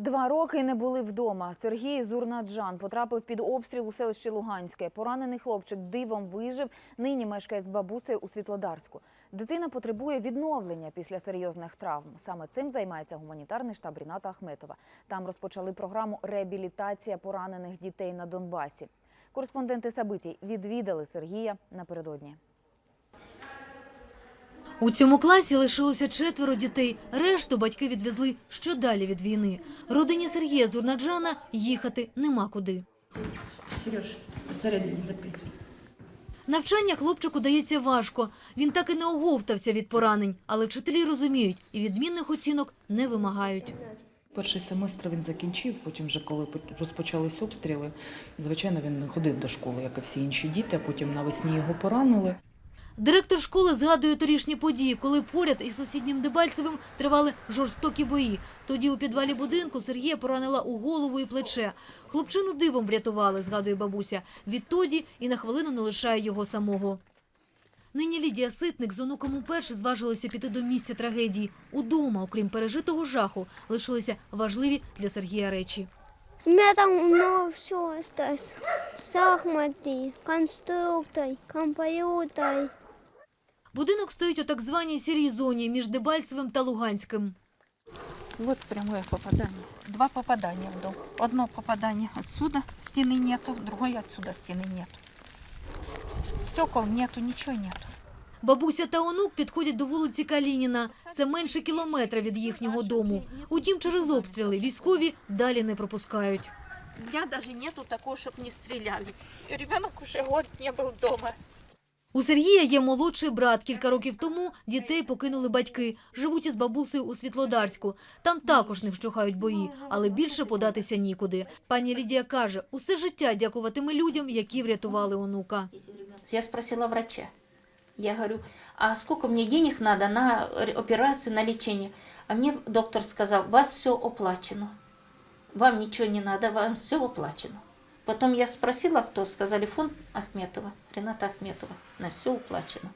Два роки не були вдома. Сергій Зурнаджан потрапив під обстріл у селищі Луганське. Поранений хлопчик дивом вижив. Нині мешкає з бабусею у Світлодарську. Дитина потребує відновлення після серйозних травм. Саме цим займається гуманітарний штаб Ріната Ахметова. Там розпочали програму реабілітація поранених дітей на Донбасі. Кореспонденти Сабитій відвідали Сергія напередодні. У цьому класі лишилося четверо дітей. Решту батьки відвезли що далі від війни. Родині Сергія Зурнаджана їхати нема куди. Сереж, посередині записуй. Навчання хлопчику дається важко. Він так і не оговтався від поранень, але вчителі розуміють і відмінних оцінок не вимагають. Перший семестр він закінчив, потім вже коли розпочались обстріли, звичайно, він не ходив до школи, як і всі інші діти, а потім навесні його поранили. Директор школи згадує торішні події, коли поряд із сусіднім Дебальцевим тривали жорстокі бої. Тоді у підвалі будинку Сергія поранила у голову і плече. Хлопчину дивом врятували, згадує бабуся. Відтоді і на хвилину не лишає його самого. Нині Лідія Ситник з онуком уперше зважилися піти до місця трагедії. Удома, окрім пережитого жаху, лишилися важливі для Сергія речі. У меня там много всего осталось. Шахматы, конструктор, компьютер. Будинок стоїть у так званій сірій зоні між Дебальцевим та Луганським. Вот прямое попадание. Два попадания в дом. Одно попадание отсюда, стены нету, другое отсюда стены нету. Стекол нету, ничего нету. Бабуся та онук підходять до вулиці Калініна. Це менше кілометра від їхнього дому. Утім, через обстріли військові далі не пропускають. У меня даже нету такого, чтобы не стреляли. Ребенок уже год не был дома. У Сергія є молодший брат. Кілька років тому дітей покинули батьки. Живуть із бабусею у Світлодарську. Там також не вщухають бої, але більше податися нікуди. Пані Лідія каже, усе життя дякуватиме людям, які врятували онука. Я спросила врача. Я говорю, а сколько мне денег надо на операцию, на лечение? А мне доктор сказал, у вас все оплачено. Вам ничего не надо, вам все оплачено. Потом я спросила, кто, сказали фонд Ахметова, Рената Ахметова, на все уплачено.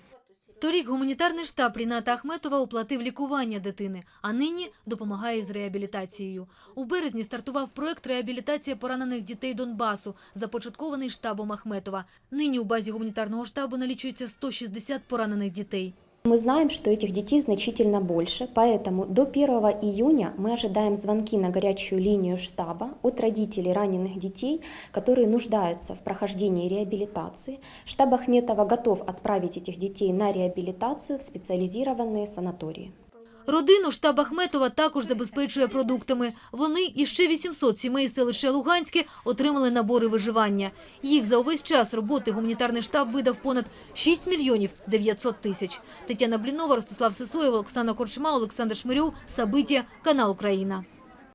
Торік гуманітарний штаб Ріната Ахметова оплатив лікування дитини, а нині допомагає з реабілітацією. У березні стартував проект реабілітація поранених дітей Донбасу, започаткований штабом Ахметова. Нині у базі гуманітарного штабу налічується 160 поранених дітей. Мы знаем, что этих детей значительно больше, поэтому до 1 июня мы ожидаем звонки на горячую линию штаба от родителей раненых детей, которые нуждаются в прохождении реабилитации. Штаб Ахметова готов отправить этих детей на реабилитацию в специализированные санатории. Родину штаб Ахметова також забезпечує продуктами. Вони і ще 800 сімей селища Луганське отримали набори виживання. Їх за увесь час роботи гуманітарний штаб видав понад 6 мільйонів 900 тисяч. Тетяна Блінова, Ростислав Сисоєв, Оксана Корчма, Олександр Шмирьов, Сабиття, канал Україна.